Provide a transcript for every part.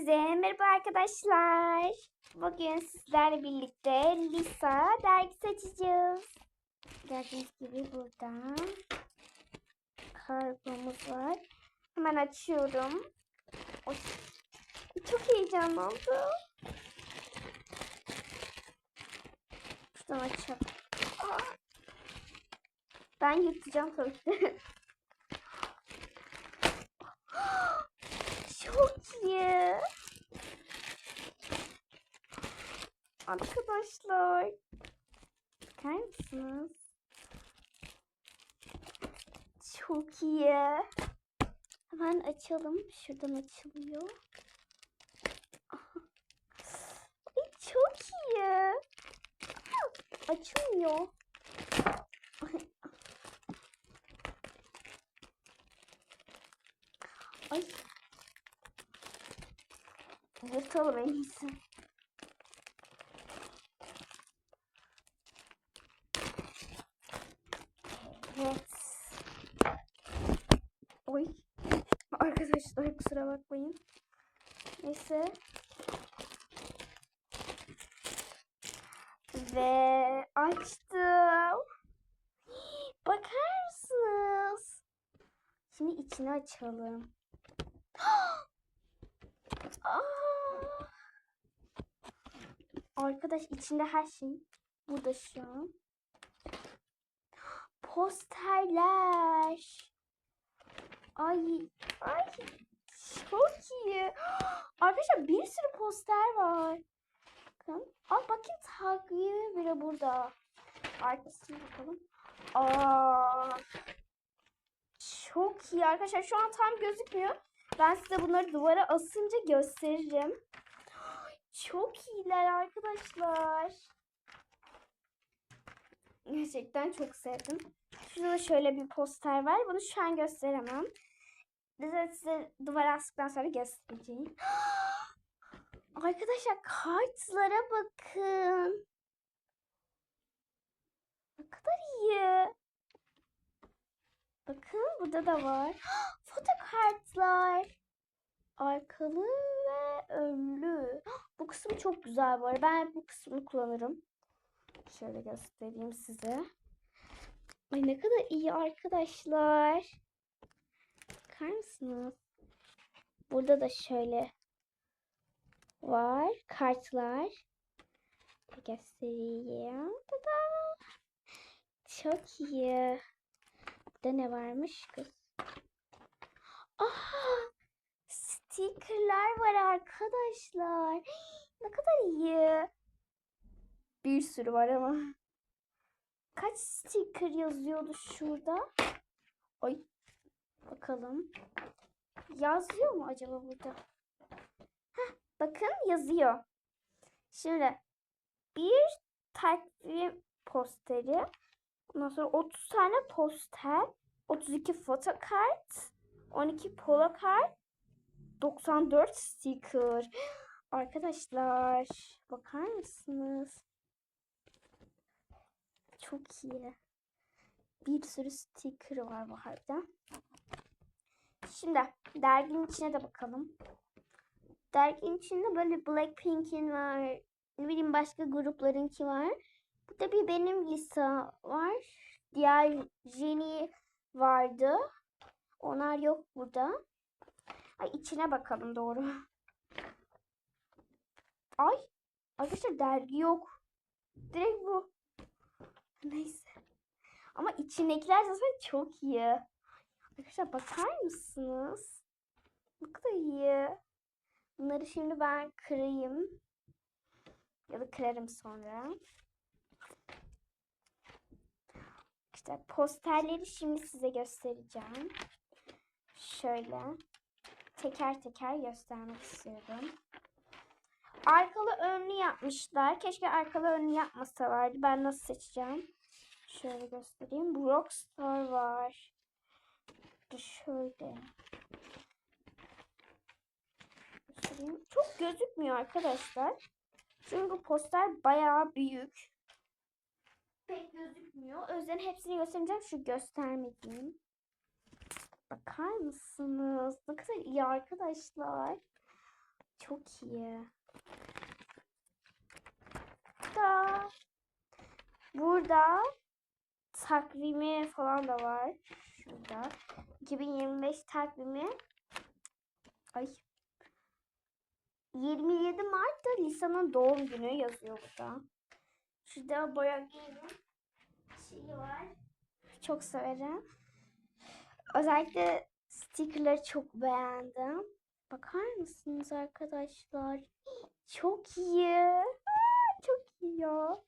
Hepinize merhaba arkadaşlar. Bugün sizlerle birlikte Lisa dergisi açacağız. Gördüğünüz gibi burada kargomuz var. Hemen açıyorum. Oy, çok heyecanlandım. Şuradan açalım. Aa! Ben yırtacağım tabii ki iyi. Arkadaşlar. Bakar mısınız? Çok iyi. Hemen açalım. Şuradan açılıyor. Çok iyi. Açılmıyor. Ay. Yırtalım en iyisi. Evet. Oy. Arkadaşlar kusura bakmayın. Neyse. Ve açtım. Bakar mısınız? Şimdi içini açalım. Aa! Arkadaş içinde her şey burada şu an. Posterler. Ay, ay çok iyi. Arkadaşlar bir sürü poster var. Bakın. Aa, bakın takvimi bile burada. Arkasına bakalım. Aa, çok iyi arkadaşlar. Şu an tam gözükmüyor. Ben size bunları duvara asınca gösteririm. Çok iyiler arkadaşlar. Gerçekten çok sevdim. Şurada da şöyle bir poster var. Bunu şu an gösteremem. Size, size duvara astıktan sonra göstereceğim. Arkadaşlar kartlara bakın. Ne kadar iyi. Bakın burada da var. Foto kartlar. Arkalı kısım çok güzel arada. Ben bu kısmını kullanırım. Şöyle göstereyim size. Ay ne kadar iyi arkadaşlar. Bakar mısınız? Burada da şöyle var. Kartlar. Göstereyim. Tada. Çok iyi. Burada ne varmış kız? Aha! Stickerlar var arkadaşlar. Ne kadar iyi. Bir sürü var ama. Kaç sticker yazıyordu şurada? Ay. Bakalım. Yazıyor mu acaba burada? Heh, bakın yazıyor. Şimdi bir takvim posteri. Ondan sonra 30 tane poster. 32 fotokart. 12 polo kart. 94 sticker. Arkadaşlar bakar mısınız? Çok iyi. Bir sürü sticker var bu harbiden. Şimdi derginin içine de bakalım. Derginin içinde böyle Blackpink'in var. Ne bileyim başka gruplarınki var. Burada bir benim Lisa var. Diğer Jenny vardı. Onlar yok burada. Ay içine bakalım doğru. Ay arkadaşlar dergi yok. Direkt bu. Neyse. Ama içindekiler zaten çok iyi. Arkadaşlar bakar mısınız? Ne kadar iyi. Bunları şimdi ben kırayım. Ya da kırarım sonra. İşte posterleri şimdi size göstereceğim. Şöyle teker teker göstermek istiyorum. Arkalı önlü yapmışlar. Keşke arkalı önlü yapmasalardı. Ben nasıl seçeceğim? Şöyle göstereyim. Rockstar var. Şöyle. Göstereyim. Çok gözükmüyor arkadaşlar. Çünkü poster bayağı büyük. Pek gözükmüyor. O hepsini göstereceğim. Şu göstermediğim. Bakar mısınız? Ne kadar iyi arkadaşlar. Çok iyi. Da. Burada takvimi falan da var. Şurada. 2025 takvimi. Ay. 27 Mart'ta Lisa'nın doğum günü yazıyor burada. Şurada boya giyimi şeyi var. Çok severim. Özellikle stickerları çok beğendim. Bakar mısınız arkadaşlar? Çok iyi. Çok iyi ya.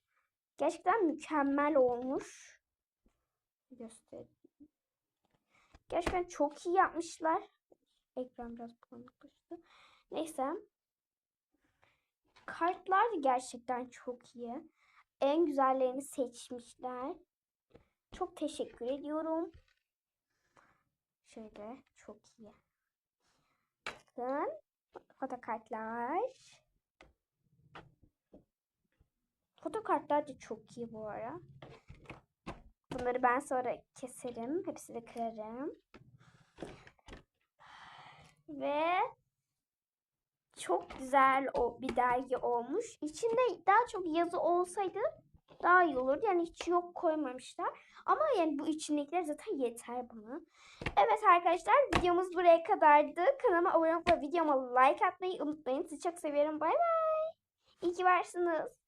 Gerçekten mükemmel olmuş. Göstereyim. Gerçekten çok iyi yapmışlar. Ekran biraz bulanıklaştı. Neyse. Kartlar da gerçekten çok iyi. En güzellerini seçmişler. Çok teşekkür ediyorum. Şöyle çok iyi. Bakın. Fotokartlar. Fotokartlar da çok iyi bu ara. Bunları ben sonra keserim. Hepsini kırarım. Ve çok güzel o bir dergi olmuş. İçinde daha çok yazı olsaydı daha iyi olurdu. Yani hiç yok koymamışlar. Ama yani bu içindekiler zaten yeter bana. Evet arkadaşlar videomuz buraya kadardı. Kanalıma abone olup videoma like atmayı unutmayın. Sizi çok seviyorum. Bay bay. İyi ki varsınız.